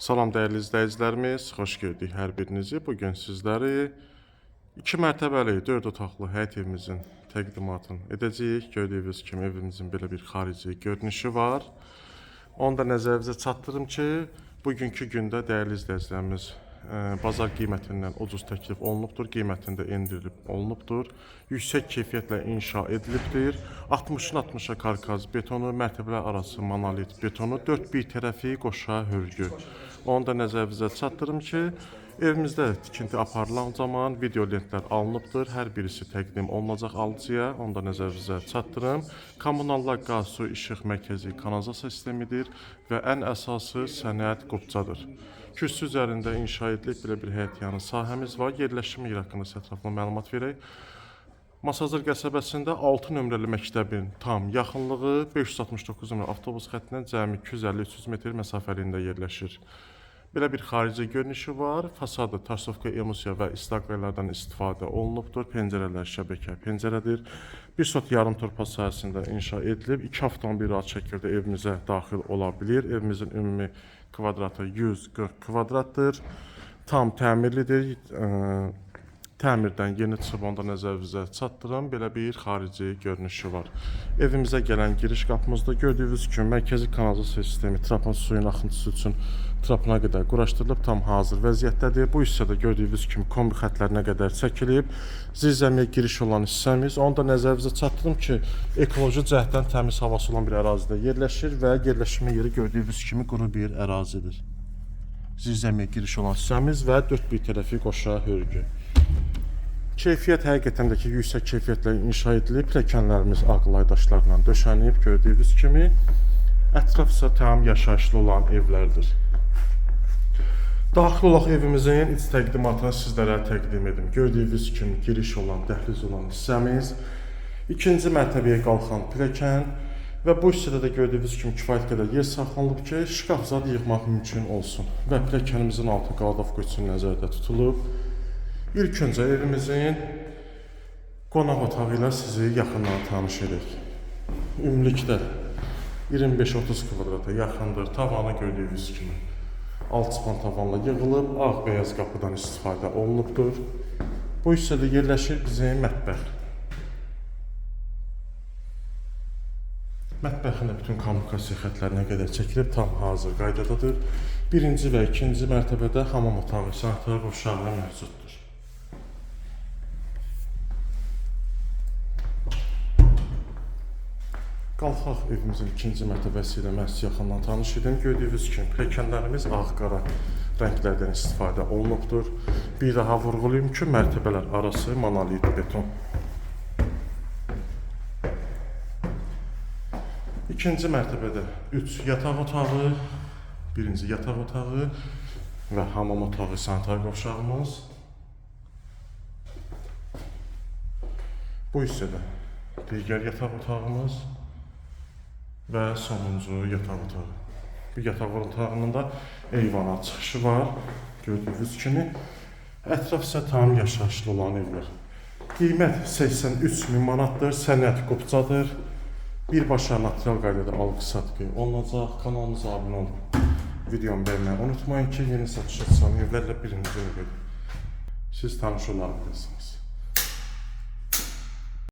Salam dəyərli izləyicilərimiz, xoş gördük hər birinizi. Bu gün sizləri 2 mərtəbəli 4 otaqlı həyət evimizin təqdimatını edəcəyik. Gördüyünüz kimi evimizin belə bir xarici görünüşü var. Onu da nəzərinizə çatdırım ki, bugünkü gündə dəyərli izləyicilərimiz bazar qiymətindən ucuz təklif olunubdur, qiymətində endirilib olunubdur. Yüksək keyfiyyətlə inşa edilibdir. 60-ın 60-a karkaz betonu, mərtəbələr arası monolit betonu, 4 bir tərəfi qoşa hörgü. Onu da nəzərinizə çatdırım ki, evimizdə tikinti aparılan zaman video lentlər alınıbdır. Hər birisi təqdim olunacaq alıcıya. Onu da nəzərinizə çatdırım. Kommunallar qaz, su, işıq mərkəzi kanalizasiya sistemidir və ən əsası sənəd qubcadır. Kürsü üzərində inşa edilib belə bir həyət yanı sahəmiz var. Yerləşim yeri haqqında ətraflı məlumat verək. Masazır qəsəbəsində 6 nömrəli məktəbin tam yaxınlığı 569 nömrə avtobus xəttindən cəmi 250-300 metr məsafəliyində yerləşir. Belə bir xarici görünüşü var. Fasadı tarsovka emulsiya və istaqraylardan istifadə olunubdur. Pəncərələr şəbəkə pəncərədir. Bir sot yarım torpaq sahəsində inşa edilib. 2 avtomobil rahat şəkildə evimizə daxil ola bilir. Evimizin ümumi kvadratı 140 kvadratdır. Tam təmirlidir. Ə, Təmirdən yeni çıxıb onda nəzərinizə çatdıran belə bir xarici görünüşü var. Evimizə gələn giriş qapımızda gördüyünüz kimi mərkəzi kanalizasiya sistemi trapın suyun axıntısı üçün trapına qədər quraşdırılıb tam hazır vəziyyətdədir. Bu hissədə gördüyünüz kimi kombi xətlərinə qədər çəkilib. Zirzəmiyə giriş olan hissəmiz. Onu da nəzərinizə çatdırım ki, ekoloji cəhddən təmiz havası olan bir ərazidə yerləşir və yerləşmə yeri gördüyünüz kimi quru bir ərazidir. Zirzəmiyə giriş olan hissəmiz və dörd bir tərəfi qoşa hörgü. Keyfiyyət həqiqətən də ki, yüksək keyfiyyətlə inşa edilib. Pilləkənlərimiz ağlay daşlarla döşənib gördüyünüz kimi. Ətraf isə tam yaşayışlı olan evlərdir. Daxil olaq evimizin iç təqdimatını sizlərə təqdim edim. Gördüyünüz kimi giriş olan, dəhliz olan hissəmiz, ikinci mərtəbəyə qalxan pilləkən və bu hissədə də gördüyünüz kimi kifayət qədər yer saxlanılıb ki, şkaf zad yığmaq mümkün olsun. Və pilləkənimizin altı qaldavka üçün nəzərdə tutulub. İlk öncə evimizin qonaq otağı ilə sizi yaxından tanış edək. Ümumilikdə 25-30 kvadrata yaxındır. Tavanı gördüyünüz kimi alçıpan tavanla yığılıb, ağ-beyaz qapıdan istifadə olunubdur. Bu hissədə yerləşir bizim mətbəx. Mətbəxin də bütün kommunikasiya xətlərinə qədər çəkilib, tam hazır qaydadadır. Birinci və ikinci mərtəbədə hamam otağı, sanitar qovşağı mövcuddur. Qalxaq evimizin ikinci mərtəbəsi ilə məhz yaxından tanış edim. Gördüyünüz kimi pilləkənlərimiz ağ-qara rənglərdən istifadə olunubdur. Bir daha vurğulayım ki, mərtəbələr arası monolit beton. İkinci mərtəbədə 3 yataq otağı, birinci yataq otağı və hamam otağı sanitar qovşağımız. Bu hissədə digər yataq otağımız və sonuncu yataq otağı. Bu yataq otağının da eyvana çıxışı var. Gördüyünüz kimi ətraf isə tam yaşayışlı olan evlər. Qiymət 83 min manatdır, sənəd qubcadır. Birbaşa natural qaydada alqı-satqı olunacaq. Kanalımıza abunə olun. Videomu bəyənməyi unutmayın ki, yeni satışa çıxan evlərlə birinci növbədə siz tanış ola bilirsiniz.